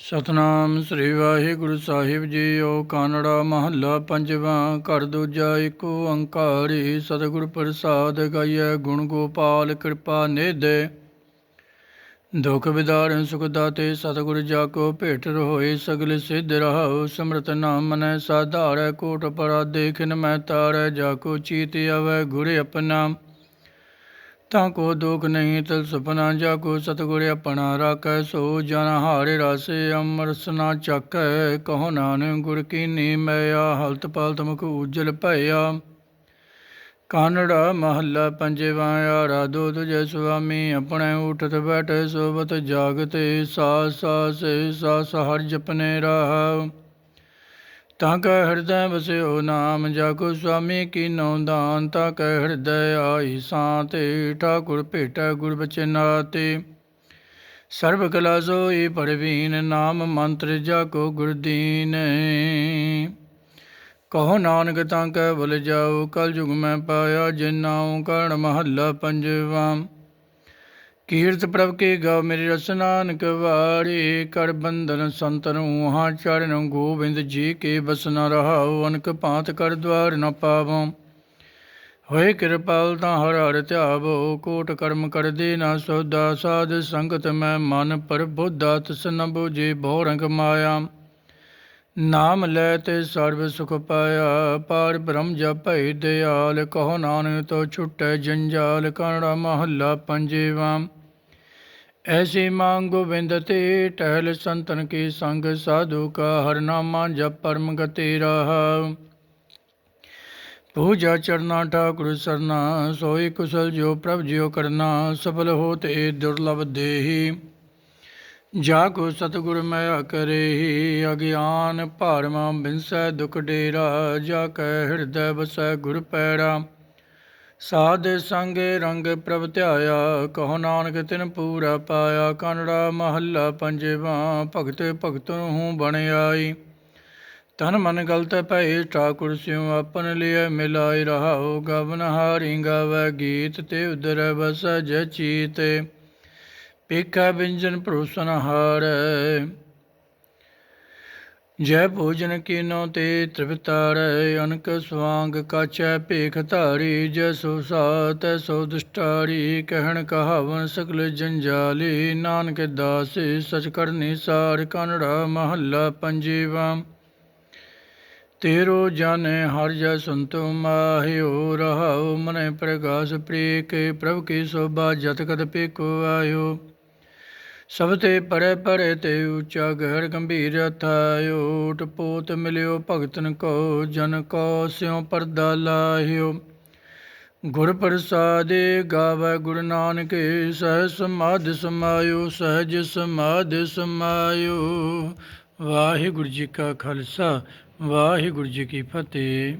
ਸਤਨਾਮ ਸ੍ਰੀ ਵਾਹਿਗੁਰੂ ਸਾਹਿਬ ਜੀ ਓ ਕਾਨੜਾ ਮਹੱਲਾ ਪੰਜਵਾਂ, ਘਰ ਦੂਜਾ ਏਕ ਓੰਕਾਰੀ, ਸਤਿਗੁਰ ਪ੍ਰਸਾਦ ਗਾਇਐ ਗੁਣ ਗੋਪਾਲ ਕਿਰਪਾ ਨਿਧੇ। ਦੁਖ ਵਿਦਾਰਨ ਸੁਖ ਦਾਤੇ, ਸਤਿਗੁਰ ਜਾ ਕੋ ਭੇਟ ਹੋਏ ਸਗਲ ਸਿੱਧ ਰਹਾਉ, ਸਮਰਤ ਨਾਮ ਮਨੈ ਸਾਧਾਰੈ, ਕੋਟ ਪਰਾ ਦੇਖਨ ਮੈਂ ਤਾਰੈ, ਜਾ ਕੋ ਚੀਤ ਆਵੈ, ਗੁਰ ਆਪਣਾ। ਤਾਂ ਕੋ ਦੁਖ ਨਹੀਂ ਤਲ ਸੁਪਨਾ, ਜਾ ਕੋ ਸਤਿਗੁਰ ਆਪਣਾ ਰਾਖੈ, ਸੋ ਜਨ ਹਾਰੇ ਰਾਸੇ ਅੰਮ੍ਰਿਤ ਨਾ ਚੱਕੈ, ਕਹੋ ਨਾਨਕ ਗੁਰ ਕੀਨੀ ਮੈਆ ਹਲਤ ਪਲਤ ਮੁਖ ਉਜਲ ਭਇਆ। ਕਾਨੜਾ ਮਹੱਲਾ ਪੰਜਵਾ ਆਰਾ ਦੋ ਤੁਜੈ ਸੁਆਮੀ, ਆਪਣੇ ਉਠਤ ਬੈਠੇ ਸੋਬਤ ਜਾਗਤੇ ਸਾਸ ਸਾਸੇ ਸਾਸ ਹਰ ਜਪਨੇ ਰਹਾਉ ਤਾਂ ਕੈ ਹਿਰਦੈ ਵਸਿਓ ਨਾਮ ਜਾ ਸੁਆਮੀ ਕੀ ਨਉ ਦਾਨ, ਤਾਂ ਕੈ ਹਿਰਦੈ ਆਈ ਸਾਤੇ ਠਾਕੁਰ ਭੇਟੈ ਗੁਰ ਬਚਨਾਤੇ ਸਰਬ ਕਲਾ ਸੋਈ ਪਰਵੀਨ, ਨਾਮ ਮੰਤਰ ਜਾ ਕੋ ਕਹੋ ਨਾਨਕ ਤਾਂ ਕੈ ਬਲ ਜਾਓ, ਕਲ ਯੁਗ ਮੈਂ ਪਾਇਆ ਜਿਨਾਉ ਕਰਨ ਮਹੱਲਾ ਪੰਜਵਾ। ਕੀਰਤ ਪ੍ਰਭ ਕੇ ਗਾਵ ਮੇਰੀ ਰਸਨਾਨਕ ਵਾਰੀ, ਕਰ ਬੰਧਨ ਸੰਤਨ ਹਾਂ ਚਰਨ ਗੋਬਿੰਦ ਜੀ ਕੇ ਬਸਨਾ ਰਹਾਉ, ਅਨਕ ਪਾਤ ਕਰ ਦਵਾਰ ਨ ਪਾਵੋ। ਹੋਏ ਕਿਰਪਾਲ ਤਾਂ ਹਰ ਹਰ ਧਿਆਵੋ, ਕੋਟ ਕਰਮ ਕਰਦੇ ਨਾ ਸੋਦਾ, ਸਾਧ ਸੰਗਤ ਮੈਂ ਮਨ ਪਰ ਬੁੱਧਾ ਤਿਸ ਨ ਬੂਝੇ ਬਹੁ ਰੰਗ ਮਾਇਆ। ਨਾਮ ਲੈ ਤੇ ਸਰਬ ਸੁਖ ਪਾਇਆ, ਪਾਰ ਬ੍ਰਹਮ ਜਪੈ ਦਿਆਲ, ਕਹੋ ਨਾਨਕ ਤੋ ਛੁਟੈ ਜੰਜਾਲ ਕਰਣਾ ਮਹੱਲਾ ਪੰਜੇਵਾ। ਐਸੀ ਮੰਗ ਗੋਬਿੰਦ ਤੇ ਟਹਿਲ ਸੰਤਨ ਕੀ ਸੰਗ ਸਾਧੂ ਕਾ ਹਰ ਨਾਮਾ ਜਪ ਪਰਮ ਗਤੀ ਰਹਾ। ਪੂਜਾ ਚਰਨਾ ਠਾਕੁਰ ਸਰਨਾ, ਸੋਈ ਕੁਸਲ ਜੋ ਪ੍ਰਭ ਜਿਉ ਕਰਨਾ, ਸਫਲ ਹੋ ਤੇ ਦੁਰਲਭ ਦੇਹੀ। ਜਾ ਕੋ ਸਤਿਗੁਰ ਮੈਂ ਕਰੇਹੀ ਅਗਿਆਨ ਭਾਰਮਾ ਬਿਨਸੈ ਦੁਖ ਡੇਰਾ, ਜਾ ਕੈ ਹਿਰਦੈ ਵਸੈ ਗੁਰ ਪੈਰਾ। ਸਾਧ ਸੰਗੇ ਰੰਗ ਪ੍ਰਭ ਧਿਆਇਆ, ਕਹੋ ਨਾਨਕ ਤਿਨ ਪੂਰਾ ਪਾਇਆ, ਕਨੜਾ ਮਹੱਲਾ ਪੰਜਵਾ, ਭਗਤ ਭਗਤ ਹੂੰ ਬਣ ਆਈ। ਤਨ ਮਨ ਗਲਤ ਭਏ, ਠਾਕੁਰ ਸਿਉ ਆਪਨ ਲਿਏ ਮਿਲਾਈ ਰਹਾਉ, ਗਵਨ ਹਾਰੀ ਗਾਵੈ, ਗੀਤ ਤੇ ਉਦਰ ਬਸ ਜੈ ਚੀਤੇ ਪੇਖਾ ਬਿੰਜਨ ਭਰੋਸਨ ਹਾਰੈ ਜੈ ਭੋਜਨ ਕੀਨੋ ਤੇ ਤ੍ਰਿਪਤਾਰੈ ਅਨਕ ਸਵਾੰਗ ਕਾਚੈ ਭੇਖ ਧਾਰੀ, ਜੈ ਸੋ ਸਾਤ, ਸੋ ਦੁਸ਼ਟਾਰੀ, ਕਹਿਣ ਕਹਾਵਨ ਸਕਲ ਜੰਜਾਲੀ, ਨਾਨਕ ਦਾਸੇ, ਸਚ ਕਰਨੀ ਸਾਰ ਕਨੜਾ ਮਹੱਲਾ ਪੰਜੀਵਾ। ਤੇਰੋ ਜਨ ਹਰ ਜੈ ਸੰਤੋ ਮਾਹਿਓ ਰਹਾਉ ਮਨੇ ਪ੍ਰਗਾਸ ਪ੍ਰੀ ਪ੍ਰਭ ਕੀ ਸੋਭਾ ਜਤ ਕਦ ਪੇਕੋ ਆਇਓ। ਸਭ ਤੇ ਪਰੇ ਪਰੇ ਤੇ ਉੱਚਾ ਗਹਿਰ ਗੰਭੀਰ ਅਥਾਇਓ ਪੋਤ ਮਿਲਿਓ, ਭਗਤਨ ਕੋ ਜਨ ਕੋ ਸਿਉ ਪਰਦਾ ਲਾਹਿਓ। ਗੁਰ ਪ੍ਰਸਾਦੇ ਗਾਵੇ ਗੁਰੂ ਨਾਨਕ, ਸਹਿ ਸਮਾਧ ਸਮਾਇਓ, ਸਹਿਜ ਸਮਾਧ ਸਮਾਇਓ। ਵਾਹਿਗੁਰੂ ਜੀ ਕਾ ਖਾਲਸਾ, ਵਾਹਿਗੁਰੂ ਜੀ ਕੀ ਫਤਿਹ।